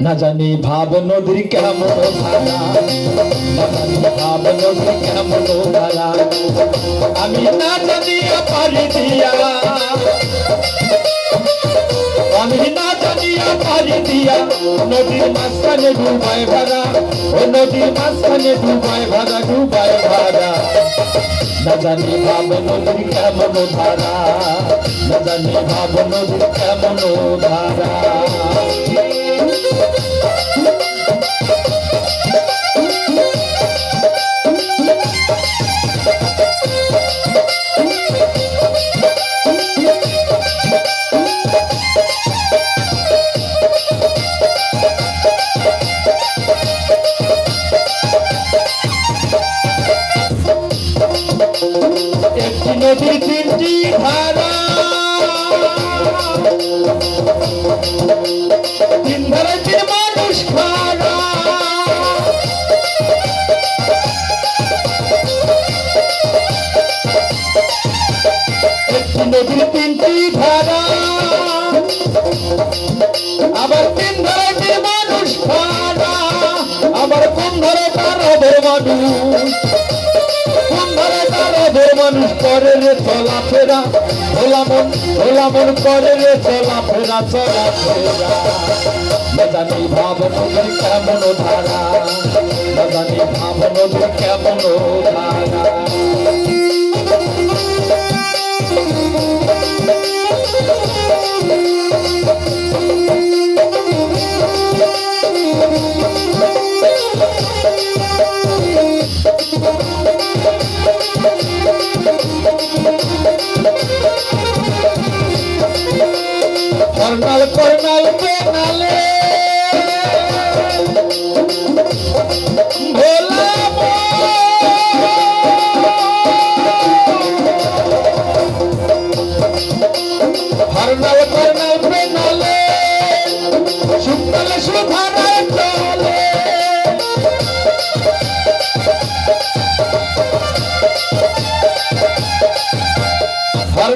না জানি ভাব নদীর কেমন ধারা। না জানি ভাব নদীর কেমন ধারা। আমি না জানি পারি দিয়া। আমি না জানিয়া পারি দিয়া নদীর মাঝখানে ডুবায় ভাড়া, ও নদীর মাঝখানে ডুবায় ভাড়া ডুবায় ভাড়া। না জানি ভাব নদীর কেমন ধারা, না জানি ভাব নদীর কেমন ধারা। একটি নদীর তিনটি ধারা তিন ধারে মানুষ একটি নদীর তিনটি ধারা। আবার তিন ধারে মানুষ খারা আবার কোন ধারে তার মানুষ। মানুষ করে রে চলা ফেরা ভোলা মন ভোলা মন করে রে চলা ফেরা চলা ফেরা। ভাব নদীর কেমন ধারা বদানি ভাব নদীর কেমন ধারা। কর্নাল করনাল পেনালে ভোলা কর্নাল করনাল পেনালে সুন্দর সুধারায়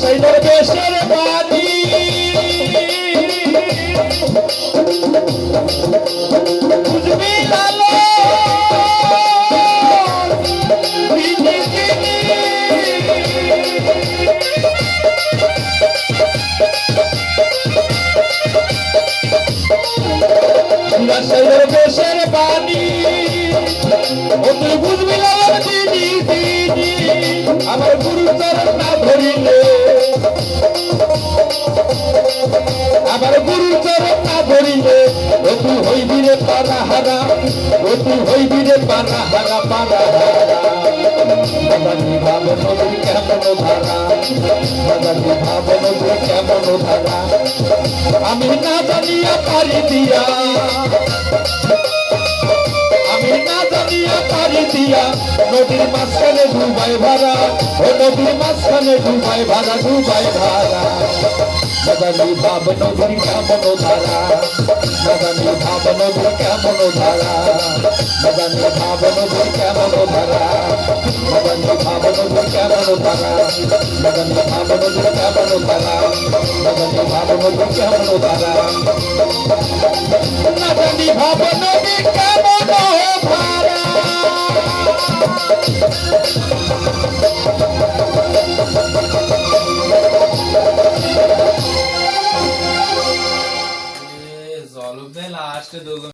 শিরা বাড়ি বুঝবি লালো বিনি বিনি। শিরা সাইলের বেশের বাড়ি ও তুই বুঝবি লালো দিদি দিদি আমার গুরু আবার গুরু চরতা ধরিলে তুই হইবি রে পানা হারা তুই হইবি রে পানা হারা পানা হারা আমি না জানিয়া পারি দিয়া না জানিয়া পারি দিয়া নদীর মাঝখানে ডুবাই ভাড়া, ও নদীর মাঝখানে ডুবাই ভাড়া ডুবাই ভাড়া। মদানি ভাব নদীর কেমন ধারা? মদানি ভাব নদীর কেমন ধারা? মদানি ভাব নদীর কেমন ধারা? মদানি ভাব নদীর কেমন ধারা? মদানি ভাব নদীর কেমন ধারা? মদানি ভাব নদীর কেমন ধারা? মদানি ভাব নদীর কেমন ধারা? Thank you.